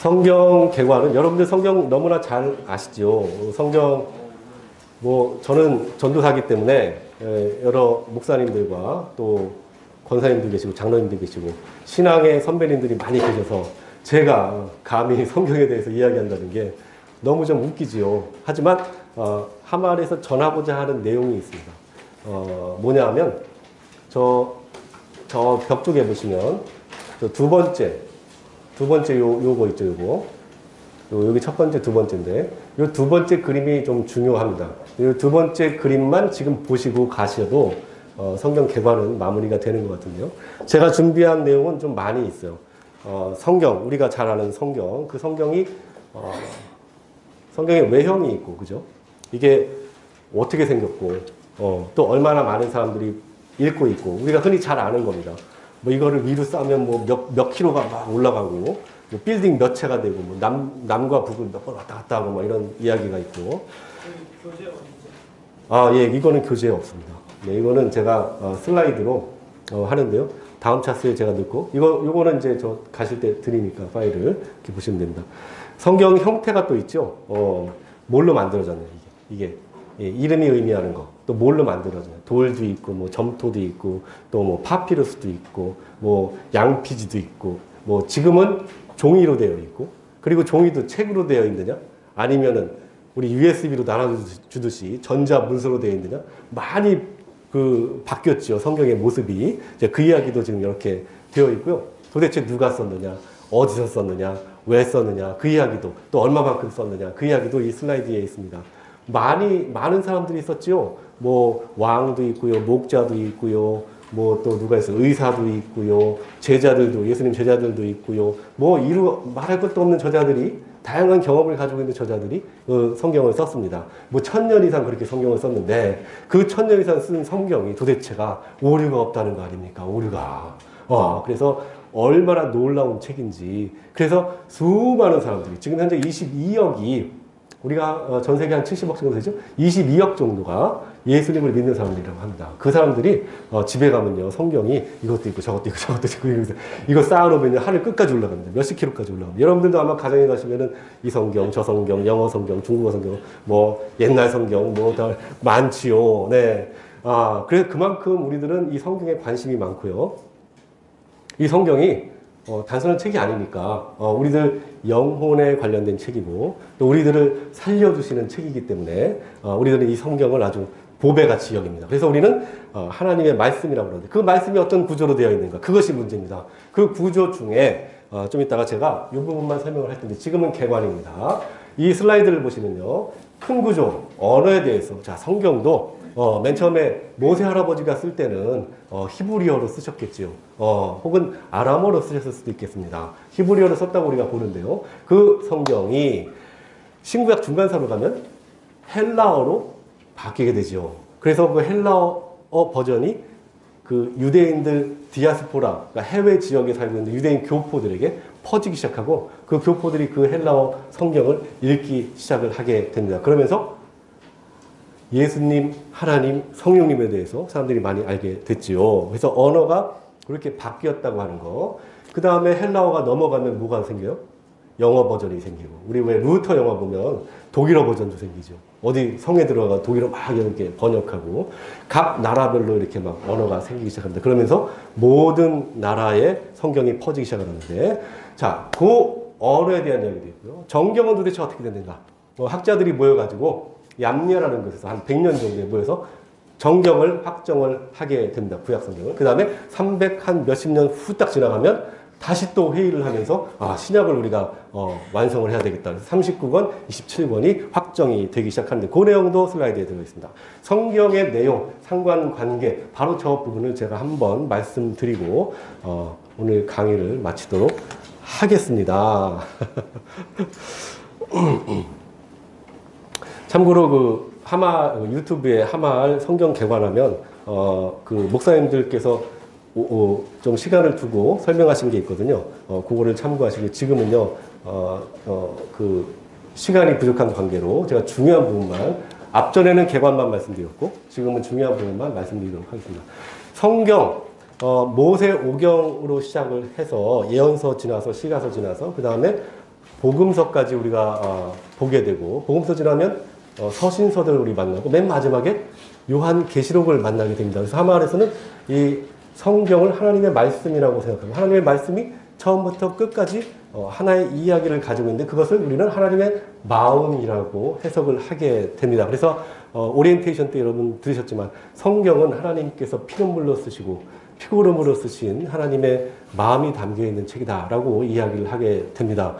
성경 개관은 여러분들 성경 너무나 잘 아시죠? 성경 뭐 저는 전도사기 때문에 에, 여러 목사님들과 또 권사님들 계시고 장로님들 계시고 신앙의 선배님들이 많이 계셔서 제가 감히 성경에 대해서 이야기한다는 게 너무 좀 웃기지요. 하지만 어, 하말에서 전하고자 하는 내용이 있습니다. 어, 뭐냐 하면 저 저 벽 쪽에 보시면 저두 번째 두 번째 요 요거 있죠 요거 요, 여기 첫 번째 두 번째인데 요 두 번째 그림이 좀 중요합니다. 요 두 번째 그림만 지금 보시고 가셔도 어, 성경 개관은 마무리가 되는 것 같은데요. 제가 준비한 내용은 좀 많이 있어요. 어, 성경 우리가 잘 아는 성경 그 성경이 어, 성경에 외형이 있고 그죠? 이게 어떻게 생겼고 어, 또 얼마나 많은 사람들이 읽고 있고 우리가 흔히 잘 아는 겁니다. 뭐 이거를 위로 싸면 뭐 몇 몇 킬로가 막 올라가고 뭐 빌딩 몇 채가 되고 뭐 남 남과 북을 몇 번 왔다 갔다 하고 뭐 이런 이야기가 있고 아 예 이거는 교재에 없습니다. 네 이거는 제가 어, 슬라이드로 어, 하는데요. 다음 차수에 제가 넣고 이거 요거는 이제 저 가실 때 드리니까 파일을 이렇게 보시면 됩니다. 성경 형태가 또 있죠. 어 뭘로 만들어졌나요 이게 이게 예, 이름이 의미하는 거. 또 뭘로 만들어져요? 돌도 있고, 뭐 점토도 있고, 또 뭐 파피루스도 있고, 뭐 양피지도 있고, 뭐 지금은 종이로 되어 있고, 그리고 종이도 책으로 되어 있느냐? 아니면은 우리 USB로 나눠주듯이 전자 문서로 되어 있느냐? 많이 그 바뀌었죠. 성경의 모습이. 이제 그 이야기도 지금 이렇게 되어 있고요. 도대체 누가 썼느냐? 어디서 썼느냐? 왜 썼느냐? 그 이야기도 또 얼마만큼 썼느냐? 그 이야기도 이 슬라이드에 있습니다. 많이 많은 사람들이 있었지요. 뭐 왕도 있고요, 목자도 있고요, 뭐 또 누가 있어 의사도 있고요, 제자들도 예수님 제자들도 있고요. 뭐 이루 말할 것도 없는 저자들이 다양한 경험을 가지고 있는 저자들이 어, 성경을 썼습니다. 뭐 천년 이상 그렇게 성경을 썼는데 그 천년 이상 쓴 성경이 도대체가 오류가 없다는 거 아닙니까? 오류가. 어, 그래서 얼마나 놀라운 책인지. 그래서 수많은 사람들이 지금 현재 22억이 우리가 어, 전 세계 한 70억 정도 되죠? 22억 정도가 예수님을 믿는 사람들이라고 합니다. 그 사람들이 어, 집에 가면요 성경이 이것도 있고 저것도 있고 저것도 있고 이거 쌓아놓으면 하늘 끝까지 올라갑니다. 몇십 킬로까지 올라갑니다. 여러분들도 아마 가정에 가시면은 이 성경, 저 성경, 영어 성경, 중국어 성경, 뭐 옛날 성경 뭐 다 많지요. 네. 아 그래 그만큼 우리들은 이 성경에 관심이 많고요. 이 성경이 어, 단순한 책이 아니니까 어, 우리들 영혼에 관련된 책이고 또 우리들을 살려주시는 책이기 때문에 어, 우리들은 이 성경을 아주 보배같이 여깁니다. 그래서 우리는 어, 하나님의 말씀이라고 그러는데 그 말씀이 어떤 구조로 되어 있는가 그것이 문제입니다. 그 구조 중에 어, 좀 이따가 제가 이 부분만 설명을 할 텐데 지금은 개관입니다. 이 슬라이드를 보시면요. 큰 구조, 언어에 대해서 자 성경도 어, 맨 처음에 모세 할아버지가 쓸 때는 어, 히브리어로 쓰셨겠지요. 어, 혹은 아람어로 쓰셨을 수도 있겠습니다. 히브리어로 썼다고 우리가 보는데요. 그 성경이 신구약 중간사로 가면 헬라어로 바뀌게 되죠. 그래서 그 헬라어 버전이 그 유대인들 디아스포라, 그러니까 해외 지역에 살고 있는 유대인 교포들에게 퍼지기 시작하고 그 교포들이 그 헬라어 성경을 읽기 시작을 하게 됩니다. 그러면서 예수님, 하나님, 성령님에 대해서 사람들이 많이 알게 됐지요. 그래서 언어가 그렇게 바뀌었다고 하는 거. 그 다음에 헬라어가 넘어가면 뭐가 생겨요? 영어 버전이 생기고. 우리 왜 루터 영화 보면 독일어 버전도 생기죠. 어디 성에 들어가 독일어 막 이렇게 번역하고 각 나라별로 이렇게 막 언어가 생기기 시작합니다. 그러면서 모든 나라의 성경이 퍼지기 시작하는데 자, 그 언어에 대한 이야기도 있고요. 정경은 도대체 어떻게 됐는가? 뭐 학자들이 모여가지고 얌리라는 곳에서 한 100년 정도에 모여서 정경을 확정을 하게 됩니다. 구약 성경을. 그 다음에 300 한 몇십 년 후 딱 지나가면 다시 또 회의를 하면서 아, 신약을 우리가 어, 완성을 해야 되겠다. 39권, 27권이 확정이 되기 시작하는데 그 내용도 슬라이드에 들어 있습니다. 성경의 내용, 상관관계 바로 저 부분을 제가 한번 말씀드리고 어, 오늘 강의를 마치도록 하겠습니다. 참고로 그 하마 유튜브에 하마을 성경 개관하면 어, 그 목사님들께서 오, 오, 좀 시간을 두고 설명하신 게 있거든요. 어, 그거를 참고하시고 지금은요, 어, 어, 그 시간이 부족한 관계로 제가 중요한 부분만 앞전에는 개관만 말씀드렸고 지금은 중요한 부분만 말씀드리도록 하겠습니다. 성경 어, 모세 오경으로 시작을 해서 예언서 지나서 시가서 지나서 그 다음에 복음서까지 우리가 어, 보게 되고 복음서 지나면 어, 서신서들을 우리 만나고 맨 마지막에 요한 계시록을 만나게 됩니다. 그래서 하마을에서는 이 성경을 하나님의 말씀이라고 생각합니다. 하나님의 말씀이 처음부터 끝까지 어, 하나의 이야기를 가지고 있는데 그것을 우리는 하나님의 마음이라고 해석을 하게 됩니다. 그래서 어, 오리엔테이션 때 여러분 들으셨지만 성경은 하나님께서 피눈물로 쓰시고 피고름으로 쓰신 하나님의 마음이 담겨 있는 책이다라고 이야기를 하게 됩니다.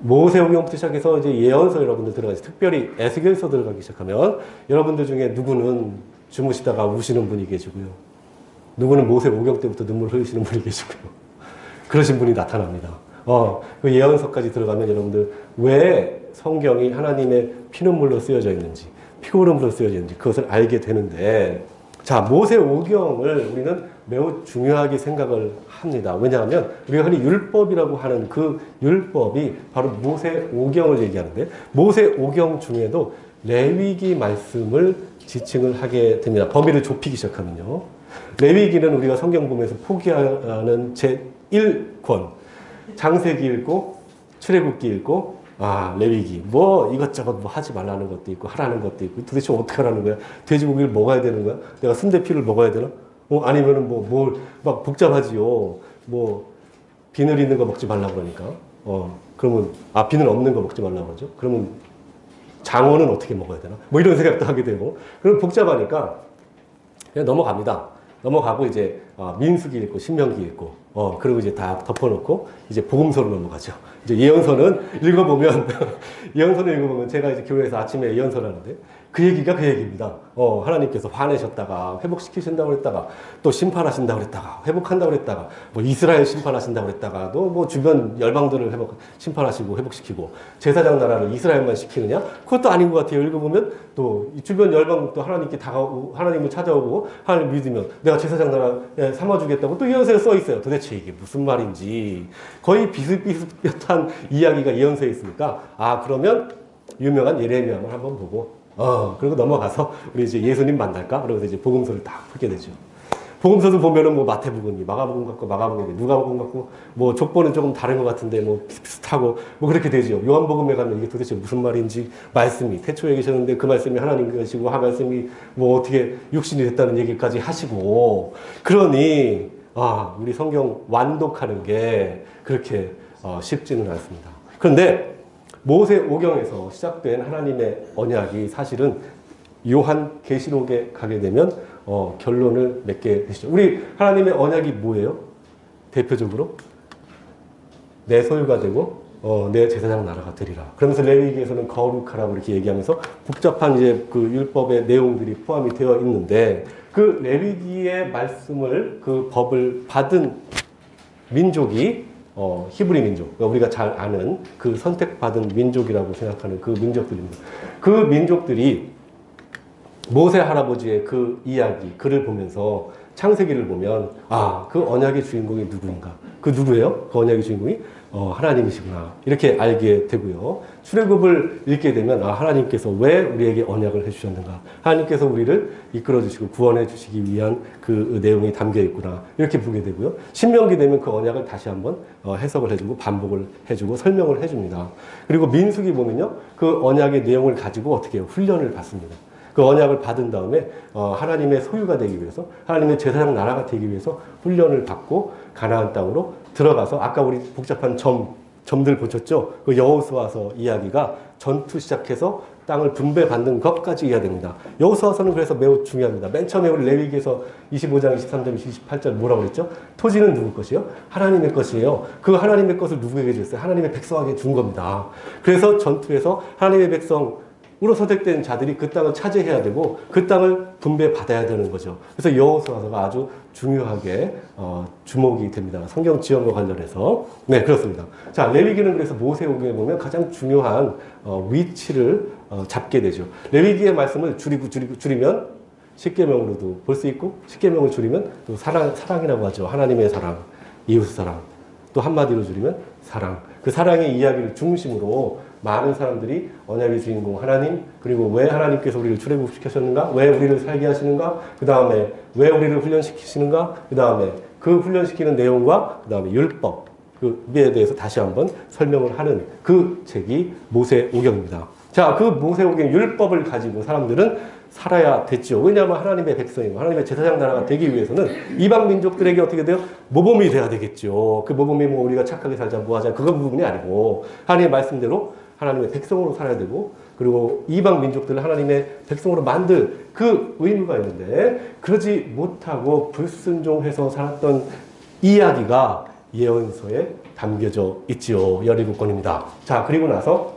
모세오경부터 시작해서 이제 예언서 여러분들 들어가시 특별히 에스겔서 들어가기 시작하면 여러분들 중에 누구는 주무시다가 우시는 분이 계시고요. 누구는 모세오경 때부터 눈물 흘리시는 분이 계시고요. 그러신 분이 나타납니다. 어, 그 예언서까지 들어가면 여러분들 왜 성경이 하나님의 피눈물로 쓰여져 있는지, 피고름으로 쓰여져 있는지 그것을 알게 되는데, 자, 모세오경을 우리는 매우 중요하게 생각을 합니다. 왜냐하면 우리가 흔히 율법이라고 하는 그 율법이 바로 모세 오경을 얘기하는데, 모세 오경 중에도 레위기 말씀을 지칭을 하게 됩니다. 범위를 좁히기 시작하면요. 레위기는 우리가 성경 보면서 포기하는 제1권, 장세기 읽고 출애굽기 읽고 아 레위기 뭐 이것저것 뭐 하지 말라는 것도 있고 하라는 것도 있고 도대체 어떻게 하라는 거야 돼지고기를 먹어야 되는 거야 내가 순대피를 먹어야 되나 어 아니면은 뭐 뭘 막 복잡하지요. 뭐 비늘 있는 거 먹지 말라 그러니까. 어 그러면 아 비늘 없는 거 먹지 말라 그러죠. 그러면 장어는 어떻게 먹어야 되나? 뭐 이런 생각도 하게 되고. 그럼 복잡하니까 그냥 넘어갑니다. 넘어가고 이제 어, 민수기 읽고 신명기 읽고 어 그리고 이제 다 덮어놓고 이제 복음서로 넘어가죠. 이제 예언서는 읽어보면 예언서를 읽어보면 제가 이제 교회에서 아침에 예언서를 하는데 그 얘기가 그 얘기입니다. 어 하나님께서 화내셨다가 회복시키신다고 그랬다가 또 심판하신다고 그랬다가 회복한다고 그랬다가 뭐 이스라엘 심판하신다고 그랬다가 또 뭐 주변 열방들을 회복 심판하시고 회복시키고 제사장 나라를 이스라엘만 시키느냐 그것도 아닌 것 같아요. 읽어보면 또이 주변 열방도 하나님께 다가오고 하나님을 찾아오고 하나님 믿으면 내가 제사장 나라에 삼아주겠다고 또 예언서에 써 있어요. 도대체 이게 무슨 말인지 거의 비슷비슷한 이야기가 예언서에 있으니까 아 그러면 유명한 예레미야만 한번 보고 어 그리고 넘어가서 우리 이제 예수님 만날까 그러면서 이제 복음서를 딱 풀게 되죠. 복음서도 보면은 뭐 마태복음이 마가복음 같고 마가복음이 누가복음 같고 뭐 족보는 조금 다른 것 같은데 뭐 비슷비슷하고 뭐 그렇게 되죠. 요한복음에 가면 이게 도대체 무슨 말인지 말씀이 태초에 계셨는데 그 말씀이 하나님 것이고 하 말씀이 뭐 어떻게 육신이 됐다는 얘기까지 하시고 그러니 아 우리 성경 완독하는 게 그렇게 어, 쉽지는 않습니다. 그런데 모세 오경에서 시작된 하나님의 언약이 사실은 요한 계시록에 가게 되면 어, 결론을 맺게 되시죠. 우리 하나님의 언약이 뭐예요? 대표적으로 내 소유가 되고 어, 내 제사장 나라가 되리라. 그러면서 레위기에서는 거룩하라고 이렇게 얘기하면서 복잡한 이제 그 율법의 내용들이 포함이 되어 있는데 그 레위기의 말씀을 그 법을 받은 민족이 어, 히브리 민족, 그러니까 우리가 잘 아는 그 선택받은 민족이라고 생각하는 그 민족들입니다. 그 민족들이 모세 할아버지의 그 이야기, 글을 보면서 창세기를 보면 아, 그 언약의 주인공이 누구인가? 그 누구예요? 그 언약의 주인공이 어, 하나님이시구나. 이렇게 알게 되고요. 출애굽을 읽게 되면 아, 하나님께서 왜 우리에게 언약을 해 주셨는가? 하나님께서 우리를 이끌어 주시고 구원해 주시기 위한 그 내용이 담겨 있구나. 이렇게 보게 되고요. 신명기 되면 그 언약을 다시 한번 어, 해석을 해 주고 반복을 해 주고 설명을 해 줍니다. 그리고 민수기 보면요. 그 언약의 내용을 가지고 어떻게 해요? 훈련을 받습니다. 그 언약을 받은 다음에 어, 하나님의 소유가 되기 위해서 하나님의 제사장 나라가 되기 위해서 훈련을 받고 가나안 땅으로 들어가서 아까 우리 복잡한 점 점들 보셨죠? 그 여호수아서 이야기가 전투 시작해서 땅을 분배받는 것까지 해야 됩니다. 여호수아서는 그래서 매우 중요합니다. 맨 처음에 우리 레위기에서 25장, 23절, 28절 뭐라고 그랬죠? 토지는 누구 것이요? 하나님의 것이에요. 그 하나님의 것을 누구에게 줬어요? 하나님의 백성에게 준 겁니다. 그래서 전투에서 하나님의 백성 으로 선택된 자들이 그 땅을 차지해야 되고 그 땅을 분배받아야 되는 거죠. 그래서 여호수아서가 아주 중요하게 어, 주목이 됩니다. 성경 지원과 관련해서 네 그렇습니다. 자 레위기는 그래서 모세오경에 보면 가장 중요한 어, 위치를 어, 잡게 되죠. 레위기의 말씀을 줄이고 줄이고 줄이면 십계명으로도 볼 수 있고 십계명을 줄이면 또 사랑 사랑이라고 하죠. 하나님의 사랑, 이웃 사랑. 또 한마디로 줄이면 사랑. 그 사랑의 이야기를 중심으로 많은 사람들이 언약의 주인공 하나님 그리고 왜 하나님께서 우리를 출애굽 시키셨는가 왜 우리를 살게 하시는가 그 다음에 왜 우리를 훈련시키시는가 그 다음에 그 훈련시키는 내용과 그 다음에 율법 그에 대해서 다시 한번 설명을 하는 그 책이 모세오경입니다. 자, 그 모세오경 율법을 가지고 사람들은 살아야 됐죠. 왜냐하면 하나님의 백성이고 하나님의 제사장 나라가 되기 위해서는 이방 민족들에게 어떻게 돼요? 모범이 돼야 되겠죠. 그 모범이 뭐 우리가 착하게 살자 뭐 하자 그건 부분이 아니고 하나님의 말씀대로 하나님의 백성으로 살아야 되고 그리고 이방 민족들을 하나님의 백성으로 만들 그 의무가 있는데 그러지 못하고 불순종해서 살았던 이야기가 예언서에 담겨져 있지요. 17권입니다. 자, 그리고 나서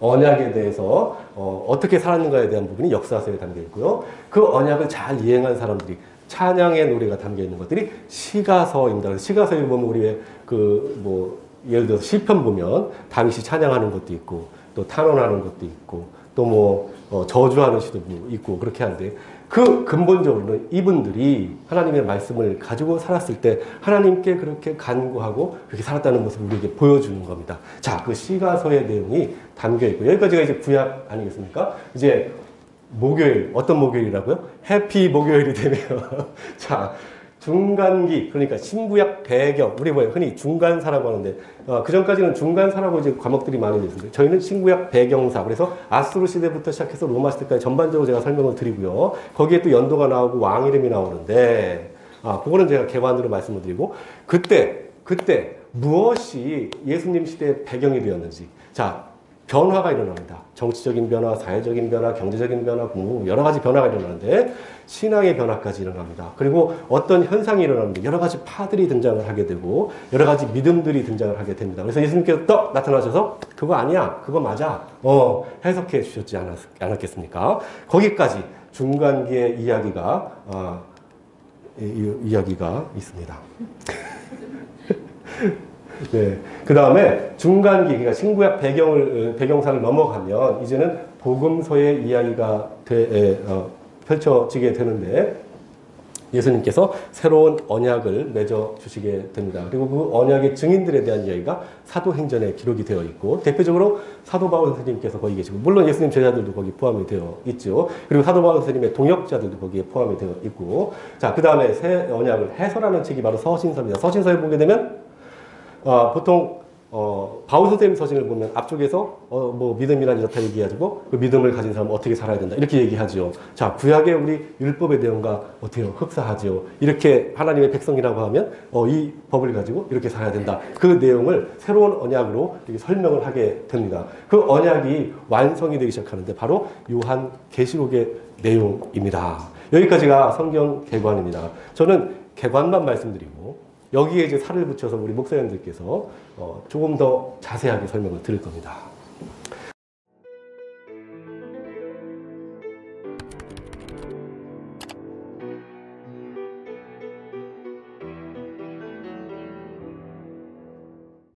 언약에 대해서 어, 떻게 살았는가에 대한 부분이 역사서에 담겨 있고요. 그 언약을 잘 이행한 사람들이 찬양의 노래가 담겨 있는 것들이 시가서입니다. 시가서에 보면 우리 그뭐 예를 들어서 시편 보면 다윗이 찬양하는 것도 있고 또 탄원하는 것도 있고 또뭐 어, 저주하는 시도 있고 그렇게 하는데 그 근본적으로는 이분들이 하나님의 말씀을 가지고 살았을 때 하나님께 그렇게 간구하고 그렇게 살았다는 모습을 우리에게 보여주는 겁니다. 자, 그 시가서의 내용이 담겨 있고 여기까지가 이제 구약 아니겠습니까? 이제 목요일 어떤 목요일이라고요? 해피 목요일이 되면 자 중간기 그러니까 신구약 배경 우리 뭐 흔히 중간사라고 하는데 어, 그 전까지는 중간사라고 이제 과목들이 많이 있습니다. 저희는 신구약 배경사 그래서 아수르 시대부터 시작해서 로마 시대까지 전반적으로 제가 설명을 드리고요. 거기에 또 연도가 나오고 왕 이름이 나오는데 아 그거는 제가 개관으로 말씀을 드리고 그때 그때 무엇이 예수님 시대의 배경이 되었는지 자 변화가 일어납니다. 정치적인 변화, 사회적인 변화, 경제적인 변화, 뭐 여러 가지 변화가 일어나는데 신앙의 변화까지 일어납니다. 그리고 어떤 현상이 일어나는데 여러 가지 파들이 등장을 하게 되고 여러 가지 믿음들이 등장을 하게 됩니다. 그래서 예수님께서 떡 나타나셔서 그거 아니야, 그거 맞아, 어 해석해 주셨지 않았, 않았겠습니까? 거기까지 중간기의 이야기가 어, 이, 이, 이야기가 있습니다. 네. 그 다음에 중간기, 그러니까 신구약 배경을, 어, 배경사를 넘어가면 이제는 복음서의 이야기가 되, 어, 펼쳐지게 되는데 예수님께서 새로운 언약을 맺어 주시게 됩니다. 그리고 그 언약의 증인들에 대한 이야기가 사도행전에 기록이 되어 있고 대표적으로 사도 바울 선생님께서 거기 계시고 물론 예수님 제자들도 거기 포함이 되어 있죠. 그리고 사도 바울 선생님의 동역자들도 거기에 포함이 되어 있고 자 그 다음에 새 언약을 해설하는 책이 바로 서신서입니다. 서신서에 보게 되면 어, 보통 어, 바울 선생님 서신을 보면 앞쪽에서 어, 뭐 믿음이란 이렇다 얘기해가지고 그 믿음을 가진 사람은 어떻게 살아야 된다 이렇게 얘기하죠. 자 구약의 우리 율법의 내용과 어떻게 흡사하죠. 이렇게 하나님의 백성이라고 하면 어, 이 법을 가지고 이렇게 살아야 된다. 그 내용을 새로운 언약으로 설명을 하게 됩니다. 그 언약이 완성이 되기 시작하는데 바로 요한 계시록의 내용입니다. 여기까지가 성경 개관입니다. 저는 개관만 말씀드리고 여기에 이제 살을 붙여서 우리 목사님들께서 어, 조금 더 자세하게 설명을 드릴 겁니다.